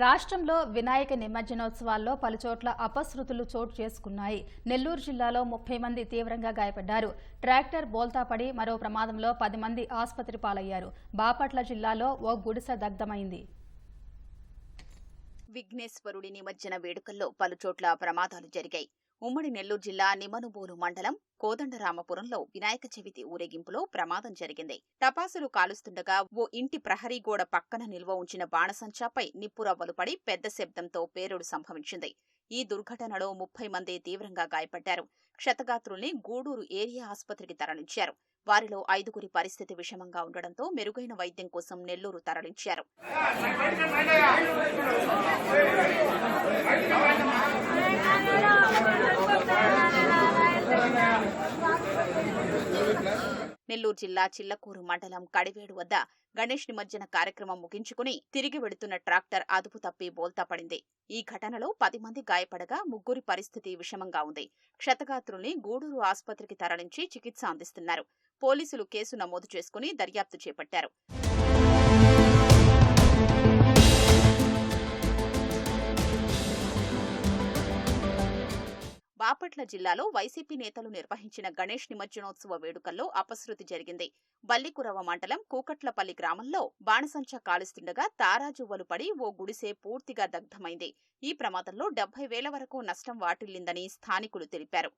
రాష్ట్రంలో వినాయక నిమజ్జనోత్సవాల్లో పలుచోట్ల అపశృతులు చోటు చేసుకున్నాయి. నెల్లూరు జిల్లాలో ముప్పై మంది తీవ్రంగా గాయపడ్డారు. ట్రాక్టర్ బోల్తాపడి మరో ప్రమాదంలో పది మంది ఆసుపత్రి పాలయ్యారు. బాపట్ల జిల్లాలో ఓ గుడిసె దగ్ధమైంది. విఘ్నేశ్వరుడి నిమజ్జన వేడుకల్లో పలుచోట్ల ప్రమాదాలు జరిగాయి. ఉమ్మడి నెల్లూరు జిల్లా నిమనుబోలు మండలం కోదండరామపురంలో వినాయక చవితి ఊరేగింపులో ప్రమాదం జరిగింది. టపాసులు కాలుస్తుండగా ఓ ఇంటి ప్రహరీ గోడ పక్కన నిల్వ ఉంచిన బాణసంచాపై నిప్పురవ్వలు పడి పెద్ద శబ్దంతో పేరుడు సంభవించింది. ఈ దుర్ఘటనలో ముప్పై మంది తీవ్రంగా గాయపడ్డారు. క్షతగాత్రుల్ని గూడూరు ఏరియా ఆసుపత్రికి తరలించారు. వారిలో ఐదుగురి పరిస్థితి విషమంగా ఉండడంతో మెరుగైన వైద్యం కోసం నెల్లూరు తరలించారు. నెల్లూరు జిల్లా చిల్లకూరు మండలం కడివేడు వద్ద గణేష్ నిమజ్జన కార్యక్రమం ముగించుకుని తిరిగి వెడుతున్న ట్రాక్టర్ అదుపు తప్పి బోల్తా పడింది. ఈ ఘటనలో పది మంది గాయపడగా ముగ్గురి పరిస్థితి విషమంగా ఉంది. క్షతగాత్రుల్ని గూడూరు ఆసుపత్రికి తరలించి చికిత్స అందిస్తున్నారు. పోలీసులు కేసు నమోదు చేసుకుని దర్యాప్తు చేపట్టారు. బాపట్ల జిల్లాలో వైసీపీ నేతలు నిర్వహించిన గణేష్ నిమజ్జనోత్సవ వేడుకల్లో అపశృతి జరిగింది. బల్లికురవ మండలం కూకట్లపల్లి గ్రామంలో బాణసంచా కాలుస్తుండగా తారాజువ్వలు పడి ఓ గుడిసె పూర్తిగా దగ్ధమైంది. ఈ ప్రమాదంలో డెబ్బై వేల వరకు నష్టం వాటిల్లిందని స్థానికులు తెలిపారు.